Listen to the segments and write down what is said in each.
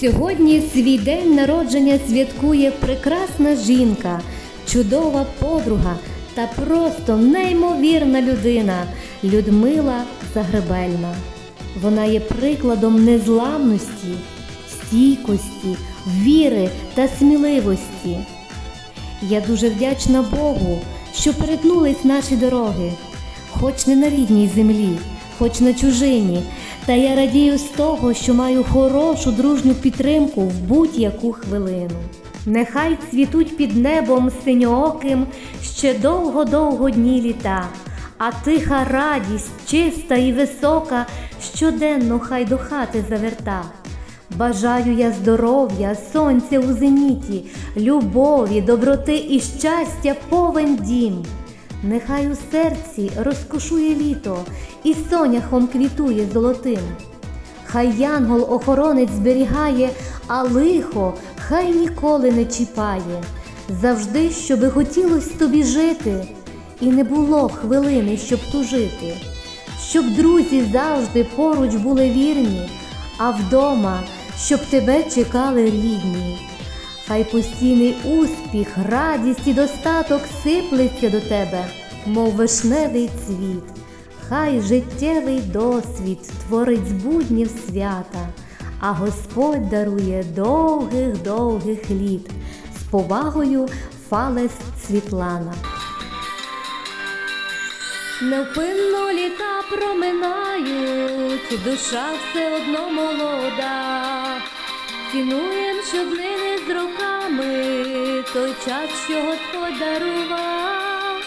Сьогодні свій день народження святкує прекрасна жінка, чудова подруга та просто неймовірна людина Людмила Загребельна. Вона є прикладом незламності, стійкості, віри та сміливості. Я дуже вдячна Богу, що перетнулись наші дороги, хоч не на рідній землі, хоч на чужині. Та я радію з того, що маю хорошу дружню підтримку в будь-яку хвилину. Нехай цвітуть під небом синьооким ще довго-довго дні літа, а тиха радість, чиста і висока, щоденно хай до хати заверта. Бажаю я здоров'я, сонця у зеніті, любові, доброти і щастя повен дім. Нехай у серці розкошує літо і соняхом квітує золотим. Хай янгол-охоронець зберігає, а лихо хай ніколи не чіпає. Завжди, щоби хотілось тобі жити, і не було хвилини, щоб тужити, щоб друзі завжди поруч були вірні, а вдома, щоб тебе чекали рідні. Хай постійний успіх, радість і достаток сиплеться до тебе, мов вишневий цвіт. Хай життєвий досвід творить з буднів свята, а Господь дарує довгих довгих літ. З повагою Фалес Світлана. Невпинно літа проминають, душа все одно молода. Цінуєм щоднини з роками, той час, що Господь дарував,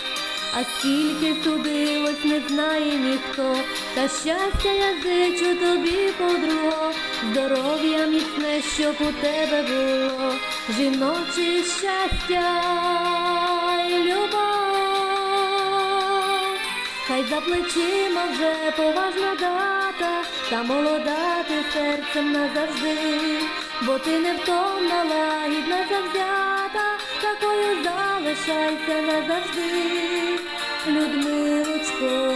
а скільки судилось, не знає ніхто, та щастя я зичу тобі, подруго, здоров'я міцне, щоб у тебе було, жіноче щастя і любов. Хай за плечима вже поважна дата, та молода ти серцем назавжди, бо ти невтомна, лагідна завзята, такою залишайся назавжди, Людмилочко.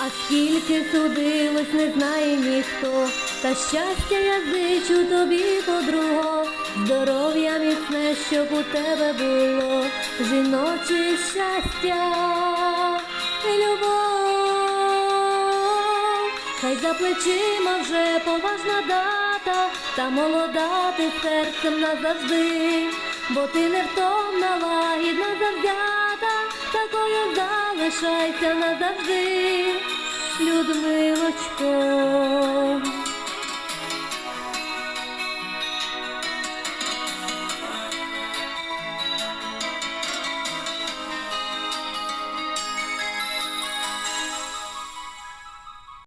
А скільки судилось, не знає ніхто, та щастя я зичу тобі, подруго, здоров'я міцне, щоб у тебе було, жіноче щастя і любов. Хай за плечима вже поважна дата, та молода ти серцем назавжди, бо ти невтомна, лагідна завзята, такою залишайся назавжди, Людмилочко.